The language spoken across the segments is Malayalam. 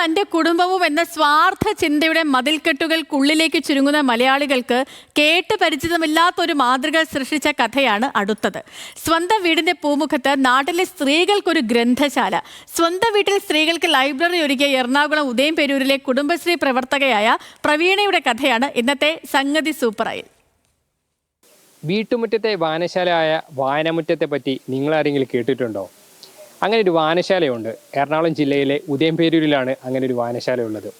തന്റെ കുടുംബവും എന്ന സ്വാർത്ഥ ചിന്തയുടെ മതിൽക്കെട്ടുകൾക്കുള്ളിലേക്ക് ചുരുങ്ങുന്ന മലയാളികൾക്ക് കേട്ട് പരിചിതമില്ലാത്തൊരു മാതൃക സൃഷ്ടിച്ച കഥയാണ് അടുത്തത്. സ്വന്തം വീടിന്റെ പൂമുഖത്ത് നാട്ടിലെ സ്ത്രീകൾക്കൊരു ഗ്രന്ഥശാല. സ്വന്തം വീട്ടിൽ സ്ത്രീകൾക്ക് ലൈബ്രറി ഒരുക്കിയ എറണാകുളം ഉദയംപേരൂരിലെ കുടുംബശ്രീ പ്രവർത്തകയായ പ്രവീണയുടെ കഥയാണ് ഇന്നത്തെ സംഗതി സൂപ്പറായി. വീട്ടുമുറ്റത്തെ വായനശാലയായ വായനമുറ്റത്തെ പറ്റി നിങ്ങൾ ആരെങ്കിലും കേട്ടിട്ടുണ്ടോ? അങ്ങനെ ഒരു വായനശാലയുണ്ട്. എറണാകുളം ജില്ലയിലെ ഉദയംപേരൂരിലാണ് അങ്ങനെ ഒരു വായനശാല ഉള്ളത്.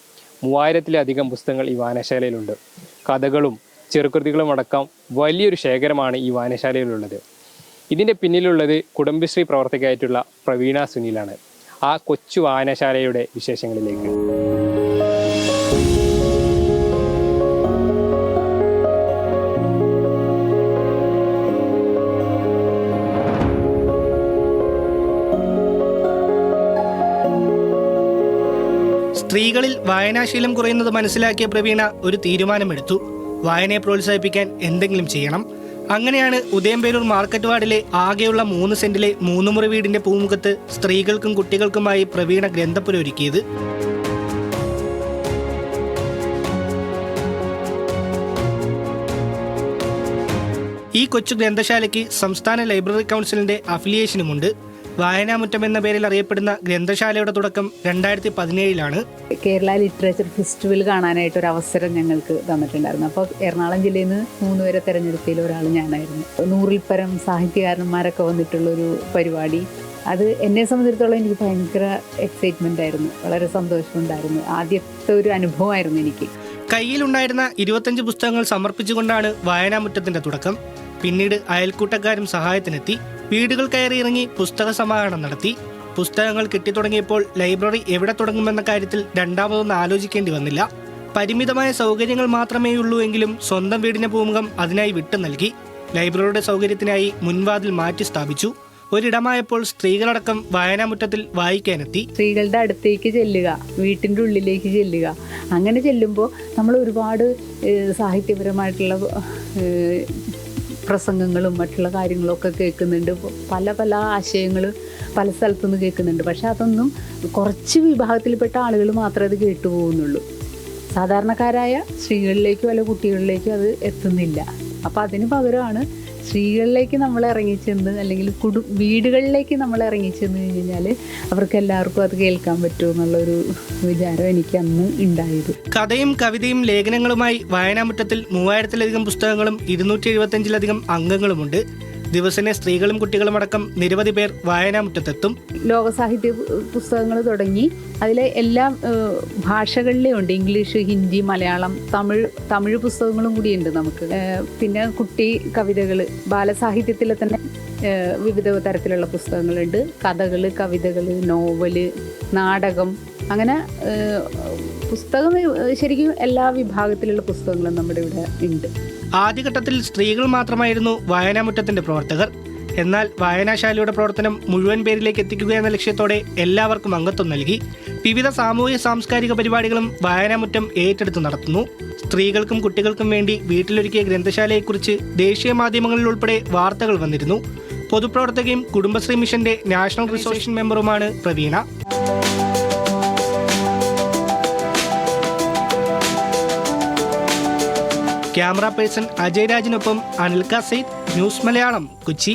മൂവായിരത്തിലധികം പുസ്തകങ്ങൾ ഈ വായനശാലയിലുണ്ട്. കഥകളും ചെറുകൃതികളും അടക്കം വലിയൊരു ശേഖരമാണ് ഈ വായനശാലയിലുള്ളത്. ഇതിന്റെ പിന്നിലുള്ളത് കുടുംബശ്രീ പ്രവർത്തകയായിട്ടുള്ള പ്രവീണ സുനിലാണ്. ആ കൊച്ചു വായനശാലയുടെ വിശേഷങ്ങളിലേക്ക്. സ്ത്രീകളിൽ വായനാശീലം കുറയുന്നത് മനസ്സിലാക്കിയ പ്രവീണ ഒരു തീരുമാനമെടുത്തു. വായനയെ പ്രോത്സാഹിപ്പിക്കാൻ എന്തെങ്കിലും ചെയ്യണം. അങ്ങനെയാണ് ഉദയംപേരൂർ മാർക്കറ്റ് വാർഡിലെ ആകെയുള്ള മൂന്ന് സെന്റിലെ മൂന്ന് മുറി വീടിന്റെ പൂമുഖത്ത് സ്ത്രീകൾക്കും കുട്ടികൾക്കുമായി പ്രവീണ ഗ്രന്ഥപ്പുര ഒരുക്കിയത്. ഈ കൊച്ചു ഗ്രന്ഥശാലയ്ക്ക് സംസ്ഥാന ലൈബ്രറി കൗൺസിലിന്റെ അഫിലിയേഷനുമുണ്ട്. വായനാമുറ്റം എന്ന പേരിൽ അറിയപ്പെടുന്ന ഗ്രന്ഥശാലയുടെ തുടക്കം രണ്ടായിരത്തി പതിനേഴിലാണ് കേരള ലിറ്ററേച്ചർ ഫെസ്റ്റിവൽ കാണാനായിട്ട് ഒരു അവസരം ഞങ്ങൾക്ക് തന്നിട്ടുണ്ടായിരുന്നു. അപ്പോൾ എറണാകുളം ജില്ലയിൽ നിന്ന് മൂന്ന് പേരെ തെരഞ്ഞെടുത്തതിൽ ഒരാൾ ഞാനായിരുന്നു. നൂറിൽ പരം സാഹിത്യകാരന്മാരൊക്കെ വന്നിട്ടുള്ള ഒരു പരിപാടി. അത് എന്നെ സംബന്ധിച്ചിടത്തോളം എനിക്ക് ഭയങ്കര എക്സൈറ്റ്മെന്റ് ആയിരുന്നു. വളരെ സന്തോഷമുണ്ടായിരുന്നു ആദ്യത്തെ ഒരു അനുഭവമായിരുന്നു എനിക്ക്. കയ്യിലുണ്ടായിരുന്ന ഇരുപത്തഞ്ച് പുസ്തകങ്ങൾ സമർപ്പിച്ചുകൊണ്ടാണ് വായനാമുറ്റത്തിന്റെ തുടക്കം. പിന്നീട് അയൽക്കൂട്ടക്കാരും സഹായത്തിനെത്തി. വീടുകൾ കയറി ഇറങ്ങി പുസ്തക സമാഹരണം നടത്തി. പുസ്തകങ്ങൾ കിട്ടിത്തുടങ്ങിയപ്പോൾ ലൈബ്രറി എവിടെ തുടങ്ങുമെന്ന കാര്യത്തിൽ രണ്ടാമതൊന്നും ആലോചിക്കേണ്ടി വന്നില്ല. പരിമിതമായ സൗകര്യങ്ങൾ മാത്രമേ ഉള്ളൂ എങ്കിലും സ്വന്തം വീടിന്റെ പൂമുഖം അതിനായി വിട്ടു നൽകി. ലൈബ്രറിയുടെ സൗകര്യത്തിനായി മുൻവാതിൽ മാറ്റി സ്ഥാപിച്ചു. ഒരിടമായപ്പോൾ സ്ത്രീകളടക്കം വായനാമുറ്റത്തിൽ വായിക്കാനെത്തി. സ്ത്രീകളുടെ അടുത്തേക്ക് ചെല്ലുക വീട്ടിന്റെ ഉള്ളിലേക്ക് ചെല്ലുക. അങ്ങനെ ചെല്ലുമ്പോൾ നമ്മൾ ഒരുപാട് സാഹിത്യപരമായിട്ടുള്ള പ്രസംഗങ്ങളും മറ്റുള്ള കാര്യങ്ങളൊക്കെ കേൾക്കുന്നുണ്ട്. പല പല ആശയങ്ങൾ പല സ്ഥലത്തുനിന്ന് കേൾക്കുന്നുണ്ട്. പക്ഷെ അതൊന്നും കുറച്ച് വിഭാഗത്തിൽപ്പെട്ട ആളുകൾ മാത്രമേ അത് കേട്ടു പോകുന്നുള്ളൂ. സാധാരണക്കാരായ സ്ത്രീകളിലേക്കും അല്ല കുട്ടികളിലേക്കും അത് എത്തുന്നില്ല. അപ്പോൾ അതിന് പകരമാണ് സ്ത്രീകളിലേക്ക് നമ്മൾ ഇറങ്ങിച്ചെന്ന് അല്ലെങ്കിൽ കുടു വീടുകളിലേക്ക് നമ്മൾ ഇറങ്ങിച്ചെന്ന് കഴിഞ്ഞ് കഴിഞ്ഞാൽ അവർക്ക് എല്ലാവർക്കും അത് കേൾക്കാൻ പറ്റുമോ എന്നുള്ളൊരു വിചാരം എനിക്ക് അന്ന് ഉണ്ടായത്. കഥയും കവിതയും ലേഖനങ്ങളുമായി വായനാമുറ്റത്തിൽ മൂവായിരത്തിലധികം പുസ്തകങ്ങളും ഇരുന്നൂറ്റി എഴുപത്തഞ്ചിലധികം അംഗങ്ങളുമുണ്ട്. ദിവസേന സ്ത്രീകളും കുട്ടികളും അടക്കം നിരവധി പേർ വായനാമുറ്റത്തെത്തും. ലോകസാഹിത്യ പുസ്തകങ്ങൾ തുടങ്ങി. അതിലെ എല്ലാ ഭാഷകളിലേ ഉണ്ട്. ഇംഗ്ലീഷ് ഹിന്ദി മലയാളം തമിഴ് തമിഴ് പുസ്തകങ്ങളും കൂടിയുണ്ട് നമുക്ക്. പിന്നെ കുട്ടി കവിതകൾ ബാലസാഹിത്യത്തിലെ തന്നെ വിവിധ തരത്തിലുള്ള പുസ്തകങ്ങളുണ്ട്. കഥകൾ കവിതകൾ നോവൽ നാടകം അങ്ങനെ പുസ്തകം ശരിക്കും എല്ലാ വിഭാഗത്തിലുള്ള പുസ്തകങ്ങളും നമ്മുടെ ഇവിടെ ഉണ്ട്. ആദ്യഘട്ടത്തിൽ സ്ത്രീകൾ മാത്രമായിരുന്നു വായനാമുറ്റത്തിന്റെ പ്രവർത്തകർ. എന്നാൽ വായനാശാലയുടെ പ്രവർത്തനം മുഴുവൻ പേരിലേക്ക് എത്തിക്കുക എന്ന ലക്ഷ്യത്തോടെ എല്ലാവർക്കും അംഗത്വം നൽകി. വിവിധ സാമൂഹ്യ സാംസ്കാരിക പരിപാടികളും വായനാമുറ്റം ഏറ്റെടുത്ത് നടത്തുന്നു. സ്ത്രീകൾക്കും കുട്ടികൾക്കും വേണ്ടി വീട്ടിലൊരുക്കിയ ഗ്രന്ഥശാലയെക്കുറിച്ച് ദേശീയ മാധ്യമങ്ങളിൽ ഉൾപ്പെടെ വാർത്തകൾ വന്നിരുന്നു. പൊതുപ്രവർത്തകയും കുടുംബശ്രീ മിഷന്റെ നാഷണൽ റിസോർഷൻ മെമ്പറുമാണ് പ്രവീണ. ക്യാമറ പേഴ്സൺ അജയ് രാജിനൊപ്പം അനിൽ കാസേറ്റ് ന്യൂസ് മലയാളം കൊച്ചി.